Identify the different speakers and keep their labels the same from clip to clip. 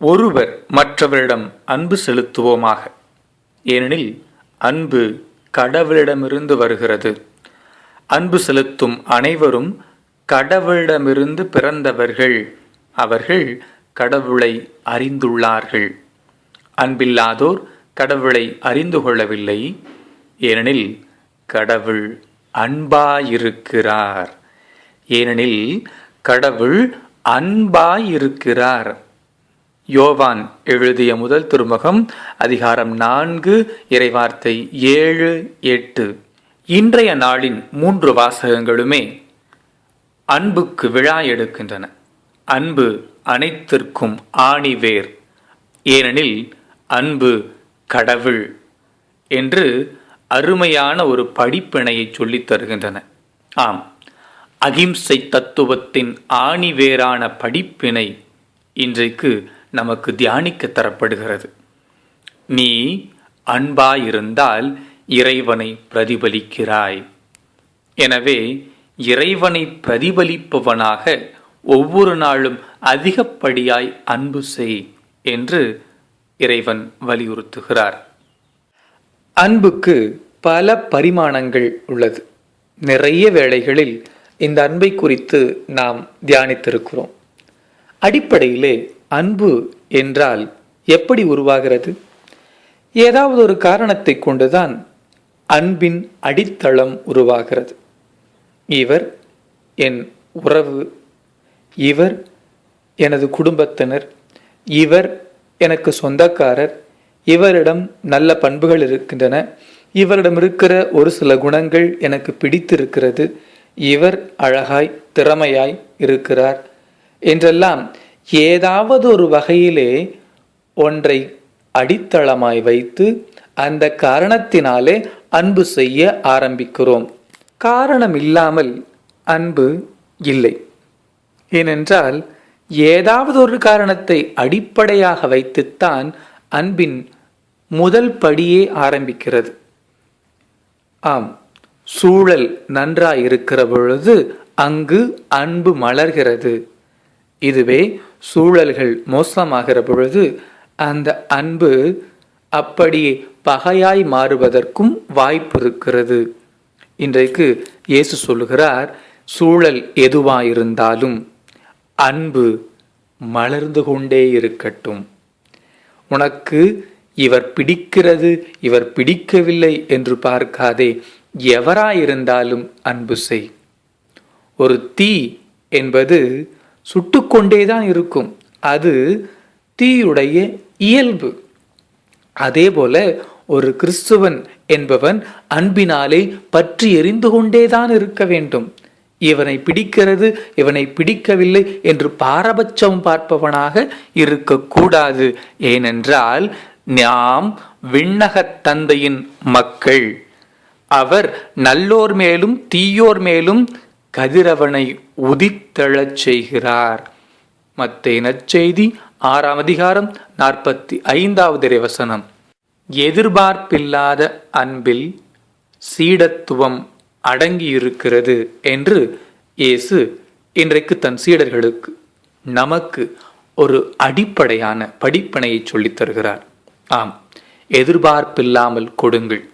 Speaker 1: ஒருவர் மற்றவரிடம் அன்பு செலுத்துவோமாக. ஏனெனில் அன்பு கடவுளிடமிருந்து வருகிறது. அன்பு செலுத்தும் அனைவரும் கடவுளிடமிருந்து பிறந்தவர்கள். அவர்கள் கடவுளை அறிந்துள்ளார்கள். அன்பில்லாதோர் கடவுளை அறிந்து கொள்ளவில்லை. ஏனெனில் கடவுள் அன்பாயிருக்கிறார். ஏனெனில் கடவுள் அன்பாயிருக்கிறார். யோவான் எழுதிய முதல் திருமுகம் அதிகாரம் நான்கு இறைவார்த்தை ஏழு எட்டு. இன்றைய நாளின் மூன்று வாசகங்களுமே அன்புக்கு விழா எடுக்கின்றன. அன்பு அனைத்திற்கும் ஆணிவேர். ஏனெனில் அன்பு கடவுள் என்று அருமையான ஒரு படிப்பினையை சொல்லித் தருகின்றன. ஆம் அகிம்சை தத்துவத்தின் ஆணிவேரான படிப்பினை இன்றைக்கு நமக்கு தியானிக்க தரப்படுகிறது. நீ அன்பாயிருந்தால் இறைவனை பிரதிபலிக்கிறாய். எனவே இறைவனை பிரதிபலிப்பவனாக ஒவ்வொரு நாளும் அதிகப்படியாய் அன்பு செய் என்று இறைவன் வலியுறுத்துகிறார். அன்புக்கு பல பரிமாணங்கள் உள்ளது. நிறைய வேளைகளில் இந்த அன்பை குறித்து நாம் தியானித்திருக்கிறோம். அடிப்படையிலே அன்பு என்றால் எப்படி உருவாகிறது? ஏதாவது ஒரு காரணத்தை கொண்டுதான் அன்பின் அடித்தளம் உருவாகிறது. இவர் என் உறவு இவர் எனது குடும்பத்தினர் இவர் எனக்கு சொந்தக்காரர் இவரிடம் நல்ல பண்புகள் இருக்கின்றன இவரிடம் இருக்கிற ஒரு சில குணங்கள் எனக்கு பிடித்திருக்கிறது இவர் அழகாய் திறமையாய் இருக்கிறார் என்றெல்லாம் ஏதாவது ஒரு வகையிலே ஒன்றை அடித்தளமாய் வைத்து அந்த காரணத்தினாலே அன்பு செய்ய ஆரம்பிக்கிறோம். காரணம் இல்லாமல் அன்பு இல்லை. ஏனென்றால் ஏதாவது ஒரு காரணத்தை அடிப்படையாக வைத்துத்தான் அன்பின் முதல் படியே ஆரம்பிக்கிறது. ஆம் சூழல் நன்றாய் இருக்கிற பொழுது அங்கு அன்பு மலர்கிறது. இதுவே சூழல்கள் மோசமாகிற பொழுது அந்த அன்பு அப்படியே பகையாய் மாறுவதற்கும் வாய்ப்பு இருக்கிறது. இன்றைக்கு இயேசு சொல்லுகிறார் சூழல் எதுவாயிருந்தாலும் அன்பு மலர்ந்து கொண்டே இருக்கட்டும். உனக்கு இவர் பிடிக்கிறது இவர் பிடிக்கவில்லை என்று பார்க்காதே. எவராயிருந்தாலும் அன்பு செய். ஒரு தீ என்பது சுட்டுக்கொண்டேதான் இருக்கும். அது தீயுடைய இயல்பு. அதே போல ஒரு கிறிஸ்துவன் என்பவன் அன்பினாலே பற்றி எரிந்து கொண்டேதான் இருக்க வேண்டும். இவனை பிடிக்கிறது இவனை பிடிக்கவில்லை என்று பாரபட்சம் பார்ப்பவனாக இருக்கக்கூடாது. ஏனென்றால் நாம் விண்ணகத் தந்தையின் மக்கள். அவர் நல்லோர் மேலும் தீயோர் மேலும் கதிரவனை உதித்தெழச் செய்கிறார். மத்தேய நற்செய்தி ஆறாம் அதிகாரம் நாற்பத்தி ஐந்தாவது இறைவசனம். எதிர்பார்ப்பில்லாத அன்பில் சீடத்துவம் அடங்கியிருக்கிறது என்று இயேசு இன்றைக்கு தன் சீடர்களுக்கு நமக்கு ஒரு அடிப்படையான படிப்பனையை சொல்லித் தருகிறார். ஆம் எதிர்பார்ப்பில்லாமல் கொடுங்கள்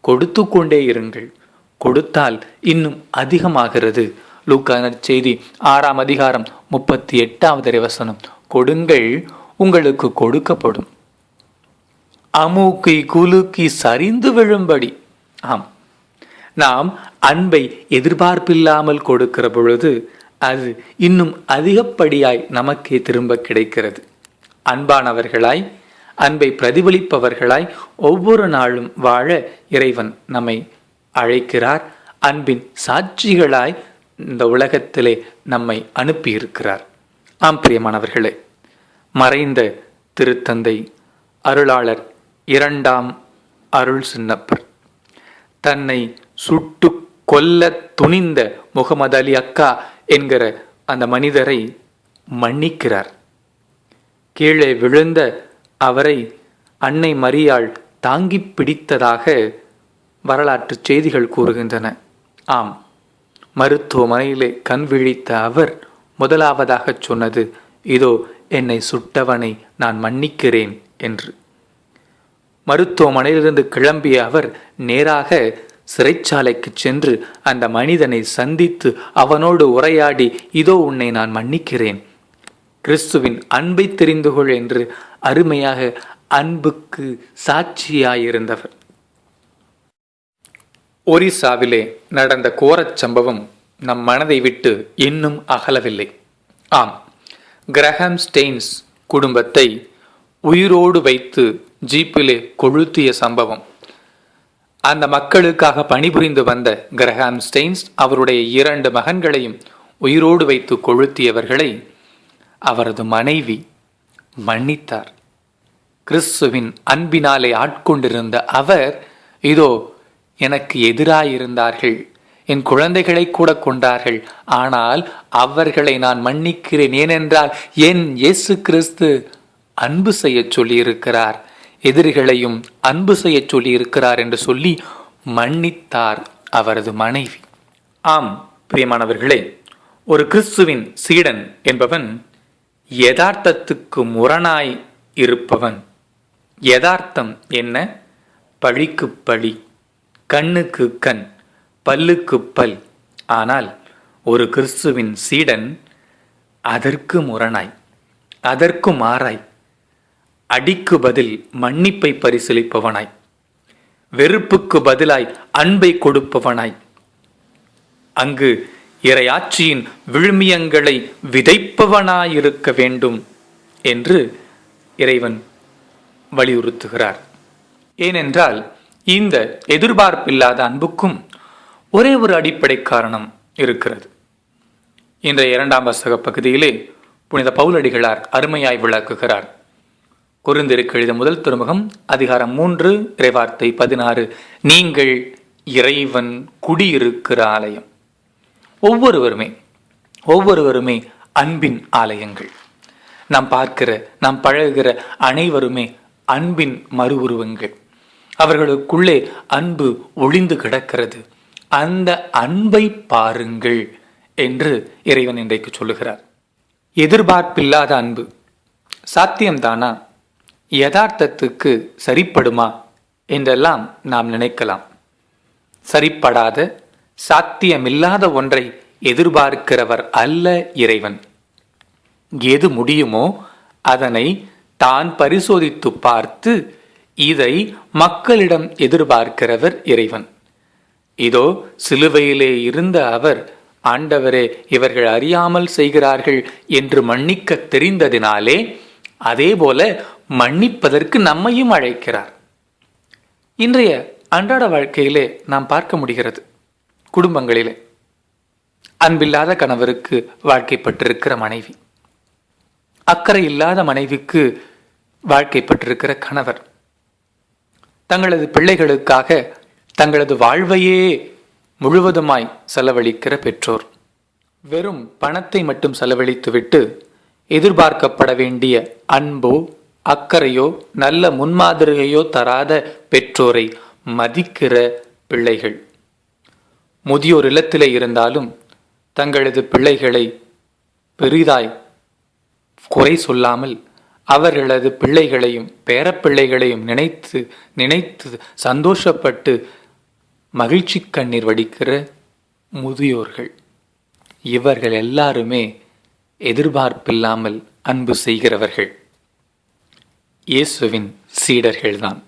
Speaker 1: கொடுத்து கொண்டே இருங்கள். கொடுத்தால் இன்னும் அதிகமாகிறது. லூக்கான செய்தி ஆறாம் அதிகாரம் முப்பத்தி எட்டாவது இறைவசனம் கொடுங்கள் உங்களுக்கு கொடுக்கப்படும். அமுக்கி குலுக்கி சரிந்து விழும்படி. ஆம். நாம் அன்பை எதிர்பார்ப்பில்லாமல் கொடுக்கிற பொழுது அது இன்னும் அதிகப்படியாய் நமக்கே திரும்ப கிடைக்கிறது. அன்பானவர்களாய் அன்பை பிரதிபலிப்பவர்களாய் ஒவ்வொரு நாளும் வாழ இறைவன் நம்மை அழைக்கிறார். அன்பின் சாட்சிகளாய் இந்த உலகத்திலே நம்மை அனுப்பியிருக்கிறார். ஆம் பிரியமானவர்களே மறைந்த திருத்தந்தை அருளாளர் இரண்டாம் அருள் சின்னப்பர் தன்னை சுட்டு கொல்ல துணிந்த முகமது அலி அக்கா என்கிற அந்த மனிதரை மன்னிக்கிறார். கீழே விழுந்த அவரை அன்னை மரியாள் தாங்கி பிடித்ததாக வரலாற்று செய்திகள் கூறுகின்றன. ஆம். மருத்துவமனையிலே கண் விழித்த அவர் முதலாவதாக சொன்னது இதோ என்னை சுட்டவனை நான் மன்னிக்கிறேன் என்று. மருத்துவமனையிலிருந்து கிளம்பிய அவர் நேராக சிறைச்சாலைக்கு சென்று அந்த மனிதனை சந்தித்து அவனோடு உரையாடி இதோ உன்னை நான் மன்னிக்கிறேன். கிறிஸ்துவின் அன்பை தெரிந்து கொள் என்று அருமையாக அன்புக்கு சாட்சியாயிருந்தவர். ஒரிசாவிலே நடந்த கோரச் சம்பவம் நம் மனதை விட்டு இன்னும் அகலவில்லை. ஆம் கிரஹாம் ஸ்டெயின்ஸ் குடும்பத்தை உயிரோடு வைத்து ஜீப்பிலே கொளுத்திய சம்பவம். அந்த மக்களுக்காக பணிபுரிந்து வந்த கிரஹாம் ஸ்டெயின்ஸ் அவருடைய இரண்டு மகன்களையும் உயிரோடு வைத்து கொளுத்தியவர்களை அவரது மனைவி மன்னித்தார். கிறிஸ்துவின் அன்பினாலே ஆட்கொண்டிருந்த அவர் இதோ எனக்கு எதிராயிருந்தார்கள். என் குழந்தைகளை கூட கொண்டார்கள் ஆனால் அவர்களை நான் மன்னிக்கிறேன். ஏனென்றால் என் இயேசு கிறிஸ்து அன்பு செய்ய சொல்லியிருக்கிறார். எதிரிகளையும் அன்பு செய்ய சொல்லியிருக்கிறார் என்று சொல்லி மன்னித்தார் அவரது மனைவி. ஆம் பிரியமானவர்களே ஒரு கிறிஸ்துவின் சீடன் என்பவன் யதார்த்தத்துக்கு முரணாய் இருப்பவன். யதார்த்தம் என்ன? பழிக்கு பழி. கண்ணுக்கு கண் பல்லுக்கு பல். ஆனால் ஒரு கிறிஸ்துவின் சீடன் அதற்கு முரணாய் அதற்கு மாறாய் அடிக்கு பதில் மன்னிப்பை பரிசீலிப்பவனாய் வெறுப்புக்கு பதிலாய் அன்பை கொடுப்பவனாய். அங்கு இறையாட்சியின் விழுமியங்களை விதைப்பவனாயிருக்க வேண்டும் என்று இறைவன் வலியுறுத்துகிறார். ஏனென்றால் இந்த எதிர்பார்ப்பில்லாத அன்புக்கும் ஒரே ஒரு அடிப்படை காரணம் இருக்கிறது. இன்றைய இரண்டாம் வசக பகுதியிலே புனித பவுலடிகளார் அருமையாய் விளக்குகிறார். குறுந்திருக்கு எழுத முதல் திருமுகம் அதிகாரம் மூன்று இறைவார்த்தை பதினாறு நீங்கள் இறைவன் குடியிருக்கிற ஆலயம். ஒவ்வொருவருமே ஒவ்வொருவருமே அன்பின் ஆலயங்கள். நாம் பார்க்கிற நாம் பழகுகிற அனைவருமே அன்பின் மறு உருவங்கள் அவர்களுக்குள்ளே அன்பு ஒளிந்து கிடக்கிறது. அந்த அன்பை பாருங்கள் என்று இறைவன் இன்றைக்கு சொல்லுகிறார். எதிர்பார்ப்பில்லாத அன்பு சாத்தியம்தானா? யதார்த்தத்துக்கு சரிப்படுமா என்றெல்லாம் நாம் நினைக்கலாம். சரிப்படாத சாத்தியமில்லாத ஒன்றை எதிர்பார்க்கிறவர் அல்ல இறைவன். எது முடியுமோ அதனை தான் பரிசோதித்து பார்த்து இதை மக்களிடம் எதிர்பார்க்கிறவர் இறைவன். இதோ சிலுவையிலே இருந்த அவர் ஆண்டவரே இவர்கள் அறியாமல் செய்கிறார்கள் என்று மன்னிக்க தெரிந்ததினாலே அதேபோல மன்னிப்பதற்கு நம்மையும் அழைக்கிறார். இன்றைய அன்றாட வாழ்க்கையிலே நாம் பார்க்க முடிகிறது குடும்பங்களிலே. அன்பில்லாத கணவருக்கு வாழ்க்கைப்பட்டிருக்கிற மனைவி. அக்கறை இல்லாத மனைவிக்கு வாழ்க்கைப்பட்டிருக்கிற கணவர். தங்களது பிள்ளைகளுக்காக தங்களது வாழ்வையே முழுவதுமாய் செலவழிக்கிற பெற்றோர். வெறும் பணத்தை மட்டும் செலவழித்துவிட்டு எதிர்பார்க்கப்பட வேண்டிய அன்போ அக்கறையோ நல்ல முன்மாதிரியையோ தராத பெற்றோரை மதிக்கிற பிள்ளைகள். முதியோர் இல்லத்திலே இருந்தாலும் தங்களது பிள்ளைகளை பெரிதாய் குறை சொல்லாமல் அவர்களது பிள்ளைகளையும் பேரப்பிள்ளைகளையும் நினைத்து நினைத்து சந்தோஷப்பட்டு மகிழ்ச்சி கண்ணீர் வடிக்கிற முதியோர்கள். இவர்கள் எல்லாருமே எதிர்பார்ப்பில்லாமல் அன்பு செய்கிறவர்கள். இயேசுவின் சீடர்கள்தான்.